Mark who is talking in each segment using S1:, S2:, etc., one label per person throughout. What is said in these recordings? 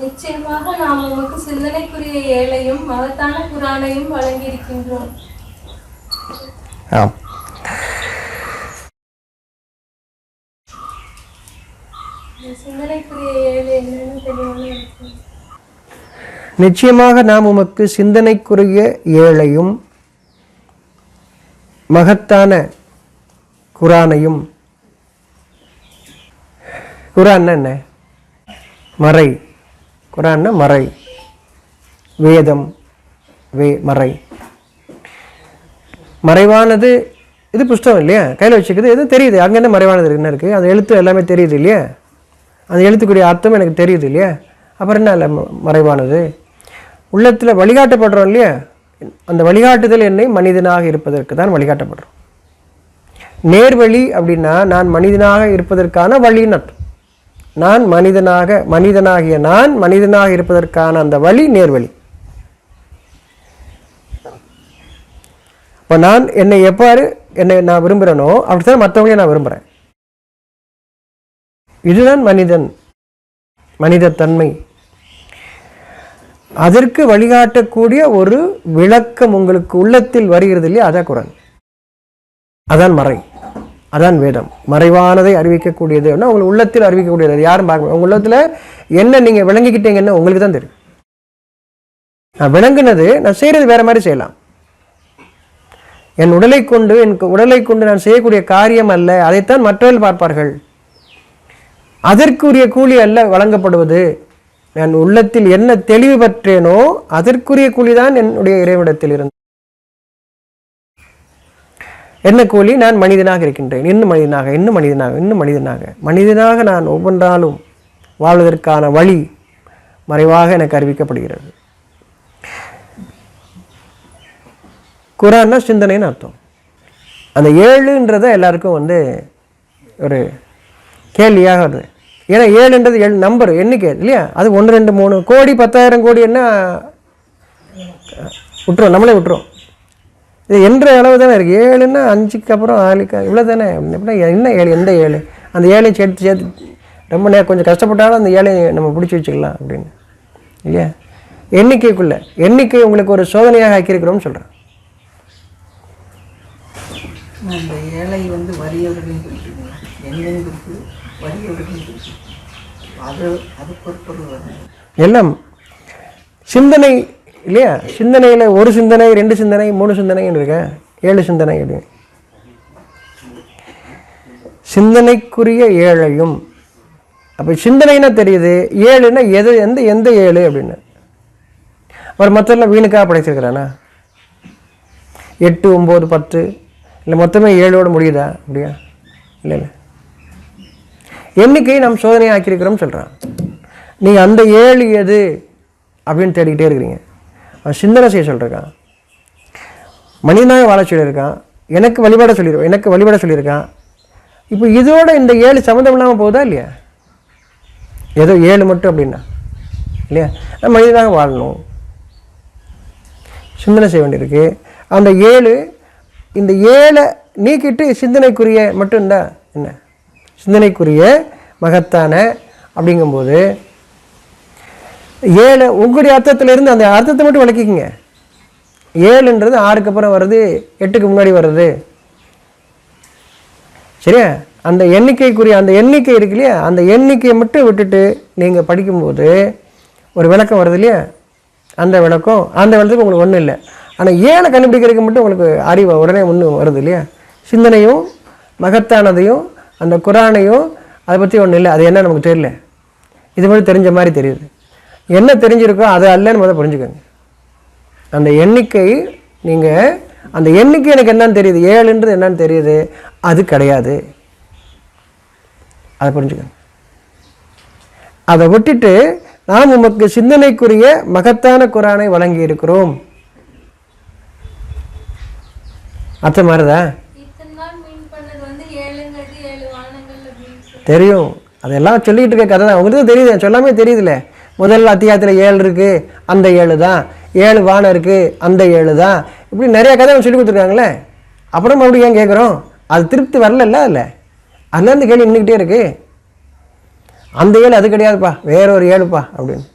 S1: நிச்சயமாக நாம் உமக்கு சிந்தனைக்குரிய ஏழையும் மகத்தான குரானையும் வழங்கியிருக்கின்றோம்.
S2: ஆம். நிச்சயமாக நாம் உமக்கு சிந்தனைக்குரிய ஏழையும் மகத்தான குரானையும் குரான் என்ன? மறை. குரான்னா மறை. வேதம் வே மறை. மறைவானது இது புஸ்தகம் இல்லையா? கையில் வச்சுக்குது. எதுவும் தெரியுது. அங்கேருந்து மறைவானது என்ன இருக்குது அந்த எழுத்து எல்லாமே தெரியுது இல்லையா? அந்த எழுத்துக்குரிய அர்த்தம் எனக்கு தெரியுது இல்லையா? அப்புறம் என்ன இல்லை? ம- மறைவானது. உள்ளத்தில் வழிகாட்டப்படுறோம் இல்லையா? அந்த வழிகாட்டுதல் என்னை மனிதனாக இருப்பதற்கு தான் வழிகாட்டப்படுறோம். நேர்வழி அப்படின்னா நான் மனிதனாக இருப்பதற்கான வழின்னு அர்த்தம். நான் மனிதனாக மனிதனாகிய நான் மனிதனாக இருப்பதற்கான அந்த வழி நேர்வழி. இப்போ நான் என்னை எவ்வாறு என்னை நான் விரும்புகிறேனோ அப்படித்தான் மற்றவங்களையும் நான் விரும்புகிறேன். இதுதான் மனிதன் மனிதத்தன்மை. அதற்கு வழிகாட்டக்கூடிய ஒரு விளக்கம் உங்களுக்கு உள்ளத்தில் வருகிறது இல்லையா? அதான் குரல். அதான் மறை. அதான் வேதம். மறைவானதை அறிவிக்கக்கூடியது. அப்படின்னா உங்கள் உள்ளத்தில் அறிவிக்கக்கூடியது. அது யாரும் பார்க்க உங்கள் உள்ளத்தில் என்ன நீங்கள் விளங்கிக்கிட்டீங்கன்னு உங்களுக்கு தான் தெரியும். நான் விளங்குனது நான் செய்கிறது வேற மாதிரி செய்யலாம். என் உடலை கொண்டு என் உடலை கொண்டு நான் செய்யக்கூடிய காரியம் அல்ல. அதைத்தான் மற்றவர்கள் பார்ப்பார்கள். அதற்குரிய கூலி அல்ல வழங்கப்படுவது. நான் உள்ளத்தில் என்ன தெளிவு பெற்றேனோ அதற்குரிய கூலி தான் என்னுடைய இறைவிடத்தில் இருந்து என்ன கூலி? நான் மனிதனாக இருக்கின்றேன். இன்னும் மனிதனாக? இன்னும் மனிதனாக? இன்னும் மனிதனாக? மனிதனாக நான் ஒவ்வொன்றாலும் வாழ்வதற்கான வழி மறைவாக எனக்கு அறிவிக்கப்படுகிறது. குரான்னா சிந்தனைன்னு அர்த்தம். அந்த ஏழுன்றத எல்லாருக்கும் வந்து ஒரு கேள்வியாக வருது. ஏன்னா ஏழுன்றது ஏழு நம்பர் எண்ணிக்கை இல்லையா? அது ஒன்று ரெண்டு மூணு. கோடி பத்தாயிரம் கோடி என்ன? விட்டுரும். நம்மளே விட்டுரும். இது என்ற அளவு தானே இருக்குது ஏழுன்னா அஞ்சுக்கு அப்புறம் ஆளுக்கு இவ்வளோ தானே? அப்படின்னா என்ன ஏழு? எந்த ஏழு? அந்த ஏழையும் சேர்த்து சேர்த்து ரொம்ப நே கொஞ்சம் கஷ்டப்பட்டாலும் அந்த ஏழையை நம்ம பிடிச்சி வச்சுக்கலாம் அப்படின்னு. இல்லையா? எண்ணிக்கைக்குள்ள. எண்ணிக்கை உங்களுக்கு ஒரு சோதனையாக ஆக்கியிருக்கிறோம்னு சொல்கிறேன்
S3: அந்த ஏழை வந்து வறியவர்களையும் குறிக்குது. எண்ணையும் குறிக்குது வறியவர்களையும் குறிக்குது. அது அது பொறுப்பொருள் வருது
S2: எல்லாம் சிந்தனை இல்லையா? சிந்தனையில் ஒரு சிந்தனை ரெண்டு சிந்தனை மூணு சிந்தனைன்னு இருக்கேன் ஏழு சிந்தனை அப்படி. சிந்தனைக்குரிய ஏழையும் அப்போ சிந்தனைனா தெரியுது ஏழுன்னா எது எந்த எந்த ஏழு அப்படின்னு. அவர் மற்றெல்லாம் வீணுக்காக படைச்சிருக்கிறானா எட்டு ஒம்பது பத்து இல்லை மொத்தமே ஏழோடு முடியுதா? அப்படியா? இல்லை இல்லை. எண்ணிக்கை நாம் சோதனை ஆக்கியிருக்கிறோம் சொல்கிறான் நீங்கள் அந்த ஏழு எது அப்படின்னு தேடிக்கிட்டே இருக்கிறீங்க. அவன் சிந்தனை செய்ய சொல்லியிருக்கான் மனிதனாக வாழ சொல்லியிருக்கான். எனக்கு வழிபாட சொல்லியிருக்கான் எனக்கு வழிபாட சொல்லியிருக்கான். இப்போ இதோட இந்த ஏழு சம்மந்தம் இல்லாமல் போகுதா இல்லையா? ஏதோ ஏழு மட்டும் அப்படின்னா இல்லையா? நம்ம மனிதனாக வாழணும். சிந்தனை செய்ய வேண்டியிருக்கு. அந்த ஏழு இந்த ஏழை நீக்கிட்டு சிந்தனைக்குரிய மட்டும்தான் என்ன? சிந்தனைக்குரிய மகத்தான அப்படிங்கும்போது ஏழு உங்களுடைய அர்த்தத்திலிருந்து அந்த அர்த்தத்தை மட்டும் விளக்கிக்கங்க. ஏழுன்றது ஆறுக்கு அப்புறம் வருது எட்டுக்கு முன்னாடி வருது சரியா? அந்த எண்ணிக்கைக்குரிய அந்த எண்ணிக்கை இருக்கு இல்லையா? அந்த எண்ணிக்கையை மட்டும் விட்டுட்டு நீங்கள் படிக்கும்போது ஒரு விளக்கம் வருது இல்லையா? அந்த விளக்கம் அந்த விளக்கத்துக்கு உங்களுக்கு ஒன்றும் இல்லை. ஆனால் ஏழை கண்டுபிடிக்கிறதுக்கு மட்டும் உங்களுக்கு அறிவு உடனே ஒன்று வருது இல்லையா? சிந்தனையும் மகத்தானதையும் அந்த குரானையும் அதை பற்றி ஒன்றும் இல்லை. அது என்ன நமக்கு தெரியல. இது மட்டும் தெரிஞ்ச மாதிரி தெரியுது. என்ன தெரிஞ்சிருக்கோ அது அல்லன்னு முதல்ல புரிஞ்சுக்கோங்க. அந்த எண்ணிக்கை நீங்கள் அந்த எண்ணிக்கை எனக்கு என்னன்னு தெரியுது ஏழுன்றது என்னன்னு தெரியுது அது கிடையாது. அதை புரிஞ்சுக்கோங்க. அதை விட்டுட்டு நாம் உமக்கு சிந்தனைக்குரிய மகத்தான குரானை வழங்கி இருக்கிறோம் அர்த்தம் மாறுதா தெரியும். அதெல்லாம் சொல்லிட்டு இருக்க கதை தான். உங்களுக்கு தெரியுது. சொல்லாமே தெரியுதுல்ல. முதல் அத்தியாயத்தில் ஏழு இருக்குது அந்த ஏழு தான். ஏழு வானம் இருக்குது அந்த ஏழு தான். இப்படி நிறைய கதை சொல்லி கொடுத்துருக்காங்களே. அப்புறம் மறுபடியும் ஏன் கேட்குறோம்? அது திருப்தி வரலல்ல அதில்? அதுலேருந்து கேள்வி நின்றுக்கிட்டே இருக்குது அந்த ஏழு அது கிடையாதுப்பா வேற ஒரு ஏழுப்பா அப்படின்னு.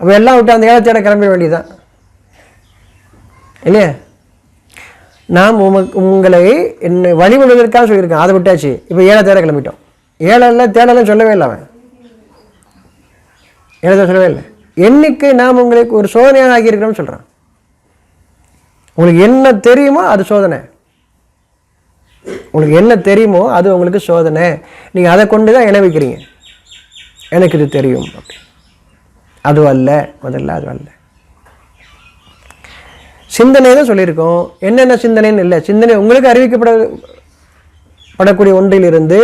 S2: அப்போ எல்லாம் விட்டு அந்த ஏழை தேட கிளம்பிட வேண்டியதுதான். இல்லையா? நாம் உமக்கு உங்களை என்னை வழிபடுவதற்காக சொல்லியிருக்கேன். அதை விட்டாச்சு. இப்போ ஏழை தேட கிளம்பிட்டோம். ஏழெல்லாம் தேடலாம் சொல்லவே இல்லை அவன். எழுத சொல்லவே இல்லை. என்னைக்கு நாம் உங்களுக்கு ஒரு சோதனையாக ஆகியிருக்கிறோம்னு சொல்கிறான் உங்களுக்கு என்ன தெரியுமோ அது சோதனை. உங்களுக்கு என்ன தெரியுமோ அது உங்களுக்கு சோதனை. நீங்கள் அதை கொண்டு தான் இணைவிக்கிறீங்க. எனக்கு இது தெரியும் அப்படி அது அல்ல முதல்ல அது அல்ல. சிந்தனை தான் சொல்லியிருக்கோம். என்னென்ன சிந்தனைன்னு இல்லை. சிந்தனை உங்களுக்கு அறிவிக்கப்பட படக்கூடிய ஒன்றிலிருந்து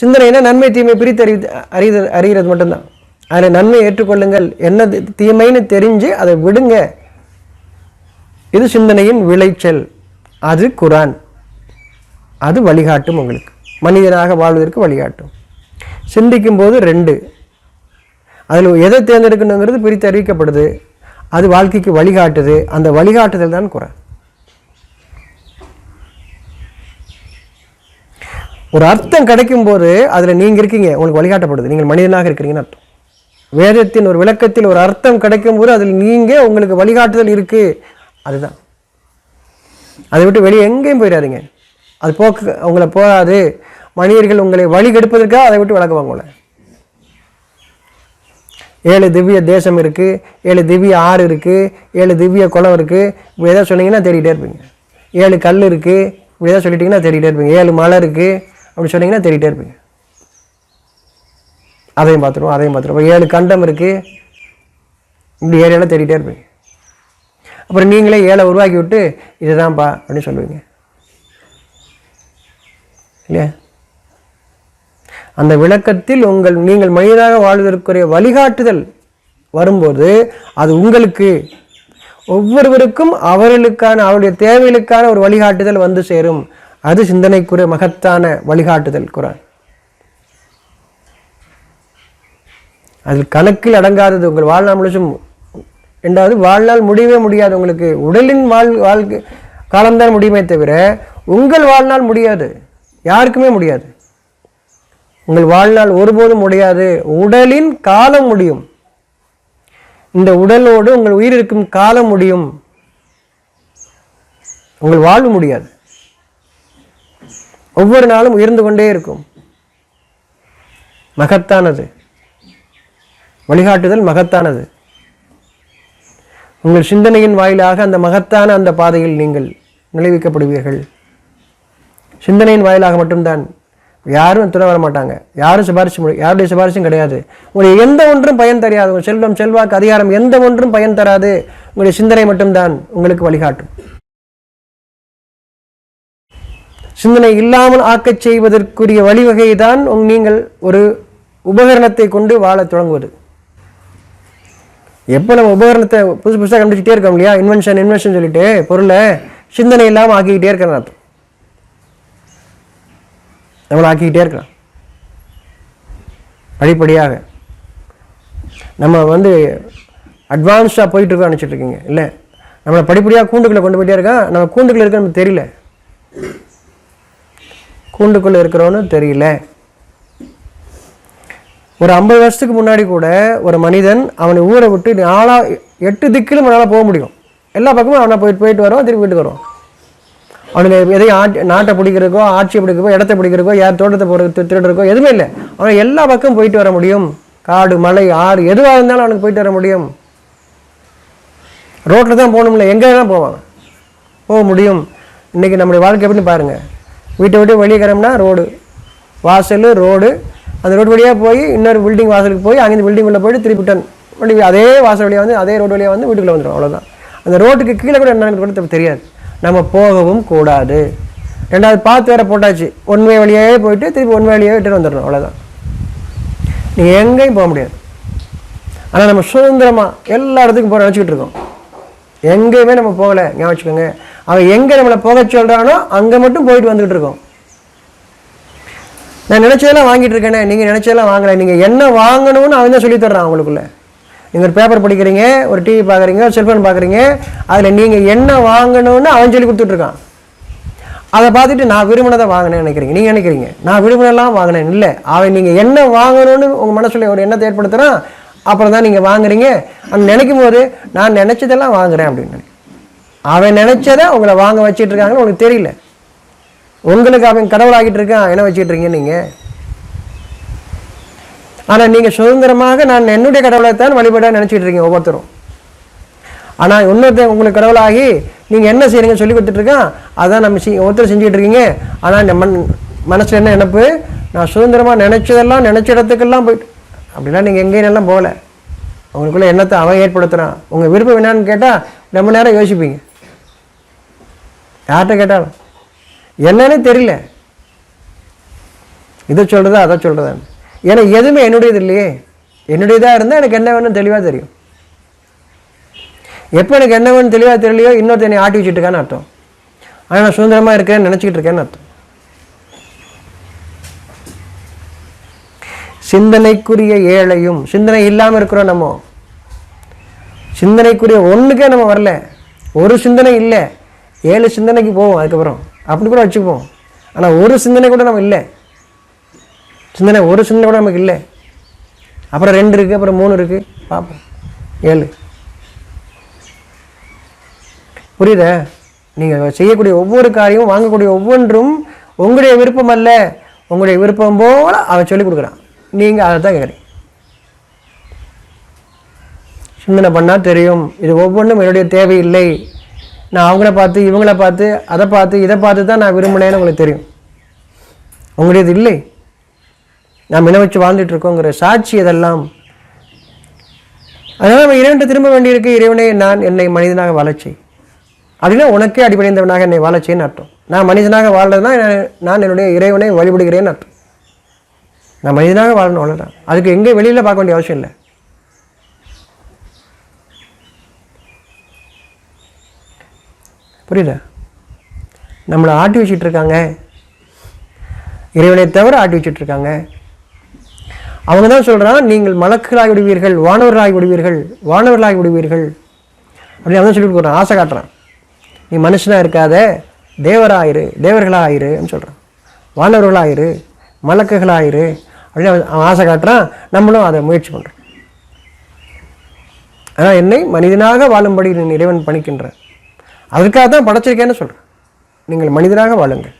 S2: சிந்தனைனா நன்மை தீமை பிரித்து அறி அறிது அறிகிறது மட்டும்தான். அதில் நன்மை ஏற்றுக்கொள்ளுங்கள். என்ன தீமைன்னு தெரிஞ்சு அதை விடுங்க. இது சிந்தனையின் விளைச்சல். அது குரான். அது வழிகாட்டும் உங்களுக்கு. மனிதனாக வாழ்வதற்கு வழிகாட்டும். சிந்திக்கும் போது ரெண்டு. அதில் எதை தேர்ந்தெடுக்கணுங்கிறது பிரித்து அறிவிக்கப்படுது. அது வாழ்க்கைக்கு வழிகாட்டுது. அந்த வழிகாட்டுதல் தான் குரான். ஒரு அர்த்தம் கிடைக்கும் போது அதில் நீங்கள் இருக்கீங்க. உங்களுக்கு வழிகாட்டப்படுது. நீங்கள் மனிதனாக இருக்கிறீங்கன்னு அர்த்தம். வேதத்தின் ஒரு விளக்கத்தில் ஒரு அர்த்தம் கிடைக்கும் போது அதில் நீங்கள் உங்களுக்கு வழிகாட்டுதல் இருக்குது அதுதான். அதை விட்டு வெளியே எங்கேயும் போயிடாதீங்க. அது போக்கு உங்களை போகாது. மனிதர்கள் உங்களை வழி கெடுப்பதற்காக அதை விட்டு விளக்குவாங்க உங்களை. ஏழு திவ்ய தேசம் இருக்குது ஏழு திவ்ய ஆறு இருக்குது ஏழு திவ்ய குளம் இருக்குது இப்போ எதாவது சொன்னீங்கன்னா தேடிகிட்டே இருப்பீங்க. ஏழு கல் இருக்குது இப்படி எதாவது சொல்லிட்டீங்கன்னா தேடிகிட்டே இருப்பீங்க. ஏழு மலை இருக்குது அப்படி சொன்னீங்கன்னா தேடிகிட்டே இருப்பீங்க. அதையும் பார்த்துருவோம் அதையும் பார்த்துருவோம். ஏழு கண்டம் இருக்குது இப்படி ஏரியாவில் தேடிகிட்டே தேடிட்டே இருப்பீங்க அப்புறம் நீங்களே ஏழை உருவாக்கி விட்டு இதுதான்ப்பா அப்படின்னு சொல்லுவீங்க. இல்லையா? அந்த விளக்கத்தில் உங்கள் நீங்கள் மனிதராக வாழ்வதற்குரிய வழிகாட்டுதல் வரும்போது அது உங்களுக்கு ஒவ்வொருவருக்கும் அவர்களுக்கான அவருடைய தேவைகளுக்கான ஒரு வழிகாட்டுதல் வந்து சேரும். அது சிந்தனைக்குரிய மகத்தான வழிகாட்டுதல் குரான். அதில் கணக்கில் அடங்காதது. உங்கள் வாழ்நாள் முழுசும் ரெண்டாவது வாழ்நாள் முடியவே முடியாது. உங்களுக்கு உடலின் வாழ் வாழ்க்கை காலம்தான் முடியுமே தவிர உங்கள் வாழ்நாள் முடியாது. யாருக்குமே முடியாது. உங்கள் வாழ்நாள் ஒருபோதும் முடியாது. உடலின் காலம் முடியும். இந்த உடலோடு உங்கள் உயிர் இருக்கும் காலம் முடியும். உங்கள் வாழ்வு முடியாது. ஒவ்வொரு நாளும் உயர்ந்து கொண்டே இருக்கும். மகத்தானது. வழிகாட்டுதல் மகத்தானது. உங்கள் சிந்தனையின் வாயிலாக அந்த மகத்தான அந்த பாதையில் நீங்கள் நிலைவிக்கப்படுவீர்கள். சிந்தனையின் வாயிலாக மட்டும்தான். யாரும் துணை வர மாட்டாங்க யாரும் சிபாரிசு யாருடைய சிபாரிசும் கிடையாது. உங்களுடைய எந்த ஒன்றும் பயன் தராது. உங்கள் செல்வம் செல்வாக்கு அதிகாரம் எந்த ஒன்றும் பயன் தராது. உங்களுடைய சிந்தனை மட்டும்தான் உங்களுக்கு வழிகாட்டும். சிந்தனை இல்லாமல் ஆக்கச் செய்வதற்குரிய வழிவகை தான் நீங்கள் ஒரு உபகரணத்தை கொண்டு வாழத் தொடங்குவது. எப்போ நம்ம உபகரணத்தை புதுசு புதுசாக கண்டுபிடிச்சிட்டே இருக்கோம் இல்லையா? இன்வென்ஷன் இன்வென்ஷன் சொல்லிட்டு பொருளை சிந்தனை இல்லாமல் ஆக்கிக்கிட்டே இருக்கிற அர்த்தம். நம்மளை ஆக்கிக்கிட்டே இருக்கிறான். படிப்படியாக. நம்ம வந்து அட்வான்ஸ்டாக போயிட்டு இருக்கோம் நினச்சிட்டு இருக்கீங்க இல்லை? நம்மளை படிப்படியாக கூண்டுக்குள்ளே கொண்டு போயிட்டே இருக்கான் நம்ம கூண்டுக்குள்ளே இருக்க நமக்கு தெரியல. கூண்டுக்குள்ளே இருக்கிறோன்னு தெரியல. ஒரு ஐம்பது வருஷத்துக்கு முன்னாடி கூட ஒரு மனிதன் அவனை ஊரை விட்டு நாலா எட்டு திக்கிலும் அவனால் போக முடியும். எல்லா பக்கமும் அவனை போயிட்டு போயிட்டு வருவான் திருப்பி வீட்டுக்கு வருவான். அவனுக்கு எதையும் ஆட்சி நாட்டை பிடிக்கிறக்கோ ஆட்சியை பிடிக்கிறக்கோ இடத்த பிடிக்கிறக்கோ யார் தோட்டத்தை போகிறது திருடுறக்கோ எதுவுமே இல்லை. அவனை எல்லா பக்கமும் போயிட்டு வர முடியும். காடு மலை ஆறு எதுவாக இருந்தாலும் அவனுக்கு போயிட்டு வர முடியும். ரோட்டில் தான் போகணும்ல எங்கே தான் போவான் போக முடியும். இன்றைக்கி நம்முடைய வாழ்க்கை எப்படின்னு பாருங்கள் வீட்டை விட்டு வெளியே கிளம்புனா ரோடு. வாசல் ரோடு அந்த ரோடு வழியாக போய் இன்னொரு பில்டிங் வாசலுக்கு போய் அங்கேருந்து பில்டிங் உள்ளே போயிட்டு திருப்பி டன் அதே வாசல் வழியாக வந்து அதே ரோடு வழியாக வந்து வீட்டுக்குள்ளே வந்துடும் அவ்வளோதான் அந்த ரோட்டுக்கு கீழே கூட என்ன கூட தெரியாது. நம்ம போகவும் கூடாது. ரெண்டாவது பார்த்து வேற போட்டாச்சு. ஒன்வே வழியாகவே போயிட்டு திருப்பி ஒன்வே வழியாக விட்டு வந்துடணும் அவ்வளோதான் நீங்கள் எங்கேயும் போக முடியாது. ஆனால் நம்ம சுதந்திரமாக எல்லா இடத்துக்கும் போக நினச்சிக்கிட்டு இருக்கோம். எங்கேயுமே நம்ம போகலை. ஞாபகம் வச்சுக்கோங்க. அவன் எங்கே நம்மளை போக சொல்கிறானோ அங்கே மட்டும் போயிட்டு வந்துக்கிட்டு இருக்கோம். நான் நினச்சதெல்லாம் வாங்கிட்டு இருக்கேனே நீங்கள் நினச்சதெல்லாம் வாங்கலை. நீங்கள் என்ன வாங்கணும்னு அவன் தான் சொல்லித் தர்றான் நீங்கள் ஒரு பேப்பர் படிக்கிறீங்க ஒரு டிவி பார்க்குறீங்க ஒரு செல்ஃபோன் பார்க்குறீங்க அதில் நீங்கள் என்ன வாங்கணும்னு அவன் சொல்லி கொடுத்துட்ருக்கான். அதை பார்த்துட்டு நான் விரும்பினதை வாங்கினேன் நினைக்கிறீங்க. நீங்கள் நினைக்கிறீங்க? நான் விரும்பினெல்லாம் வாங்கினேன். இல்லை. அவன் நீங்கள் என்ன வாங்கணும்னு உங்கள் மனசில் ஒரு எண்ணத்தை ஏற்படுத்துகிறான் அப்புறம் தான் நீங்கள் வாங்குறீங்க. அந்த நினைக்கும் போது நான் நினச்சதெல்லாம் வாங்குறேன் அப்படின்னு அவன் நினச்சதை உங்களை வாங்க வச்சிட்டு இருக்காங்கன்னு உங்களுக்கு தெரியல. உங்களுக்கு அவன் கடவுளாகிட்டு இருக்கான். என்ன வச்சுக்கிட்டு இருக்கீங்க நீங்கள் ஆனால் நீங்கள் சுதந்திரமாக நான் என்னுடைய கடவுளை தான் வழிபட நினச்சிட்டு இருக்கீங்க ஒவ்வொருத்தரும். ஆனால் இன்னொருத்தர் உங்களுக்கு கடவுளாகி நீங்கள் என்ன செய்கிறீங்கன்னு சொல்லி கொடுத்துட்ருக்கான் அதான் நம்ம செய் ஒருத்தர் செஞ்சுக்கிட்டு இருக்கீங்க. ஆனால் இந்த மண் மனசில் என்ன நினப்பு? நான் சுதந்திரமாக நினச்சதெல்லாம் நினச்ச இடத்துக்கெல்லாம் போயிட்டு அப்படிலாம் நீங்கள் எங்கேயும் எல்லாம் போகல. உங்களுக்குள்ளே எண்ணத்தை அவன் ஏற்படுத்துகிறான் உங்கள் விருப்பம் என்னன்னு கேட்டால் ரொம்ப நேரம் யோசிப்பீங்க. யார்கிட்ட கேட்டாலும். என்னன்னு தெரியல. இதை சொல்கிறதா அதை சொல்கிறதா ஏன்னா எதுவுமே என்னுடையது இல்லையே. என்னுடையதாக இருந்தால் எனக்கு என்ன வேணும்னு தெளிவாக தெரியும். எப்போ எனக்கு என்ன வேணும் தெளிவாக தெரியலையோ இன்னொருத்தனை என்னை ஆட்டி வச்சுட்டுருக்கான்னு அர்த்தம். ஆனால் நான் சுதந்திரமாக இருக்கேன்னு நினச்சிக்கிட்டு இருக்கேன்னு அர்த்தம். சிந்தனைக்குரிய ஏழையும் சிந்தனை இல்லாமல் இருக்கிறோம் நம்ம. சிந்தனைக்குரிய ஒன்றுக்கே நம்ம வரல. ஒரு சிந்தனை இல்லை. ஏழு சிந்தனைக்கு போவோம் அதுக்கப்புறம். அப்படி கூட வச்சுப்போம் ஆனால் ஒரு சிந்தனை கூட நம்ம இல்லை. சிந்தனை ஒரு சிந்தனை கூட நமக்கு இல்லை. அப்புறம் ரெண்டு இருக்குது அப்புறம் மூணு இருக்குது பார்ப்போம். ஏழு. புரியுதா? நீங்கள் செய்யக்கூடிய ஒவ்வொரு காரியமும் வாங்கக்கூடிய ஒவ்வொன்றும் உங்களுடைய விருப்பம் அல்ல. உங்களுடைய விருப்பம் போல் அவன் சொல்லிக் கொடுக்குறான். நீங்கள் அதை தான் கேட்குறீங்க. சிந்தனை பண்ணால் தெரியும். இது ஒவ்வொன்றும் என்னுடைய தேவையில்லை. நான் அவங்கள பார்த்து இவங்கள பார்த்து அதை பார்த்து இதை பார்த்து தான் நான் விரும்பினேன்னு உங்களுக்கு தெரியும். உங்களுடையது இல்லை. நாம் இன வச்சு வாழ்ந்துட்டு இருக்கோங்கிற சாட்சி இதெல்லாம் அதனால் நம்ம இறைவன் திரும்ப வேண்டியிருக்கு இறைவனே நான் என்னை மனிதனாக வளர்ச்சி அப்படின்னா உனக்கே அடிபடைந்தவனாக என்னை வளர்ச்சின்னு அர்த்தம். நான் மனிதனாக வாழ்றதுனா நான் நான் என்னுடைய இறைவனை வழிபடுகிறேன்னு அர்த்தம். நான் மனிதனாக வாழணும் அவ்வளோதான் அதுக்கு எங்கே வெளியில் பார்க்க வேண்டிய அவசியம் இல்லை. புரியுதா? நம்மளை ஆட்டி வச்சிட்டு இருக்காங்க இறைவனை தவிர ஆட்டி வச்சிட்டு இருக்காங்க அவங்க தான் சொல்கிறான் நீங்கள் மலக்குகளாகி விடுவீர்கள் வானவர்களாகி விடுவீர்கள் வானவர்களாகி விடுவீர்கள் அப்படின்னு அவன் தான் சொல்லிட்டு போகிறான் ஆசை காட்டுறான். நீ மனுஷனாக இருக்காத தேவராயிரு தேவர்களாயிரு சொல்கிறான் வானவர்களாயிரு மலக்குகளாயிரு அப்படின்னு அவன் ஆசை காட்டுறான் நம்மளும் அதை முயற்சி பண்ணுறோம் ஆனால் என்னை மனிதனாக வாழும்படி இறைவன் பணிக்கின்றான் அதற்காக தான் படைச்சிருக்கேன்னு சொல்கிறேன் நீங்கள் மனிதனாக வாழுங்கள்.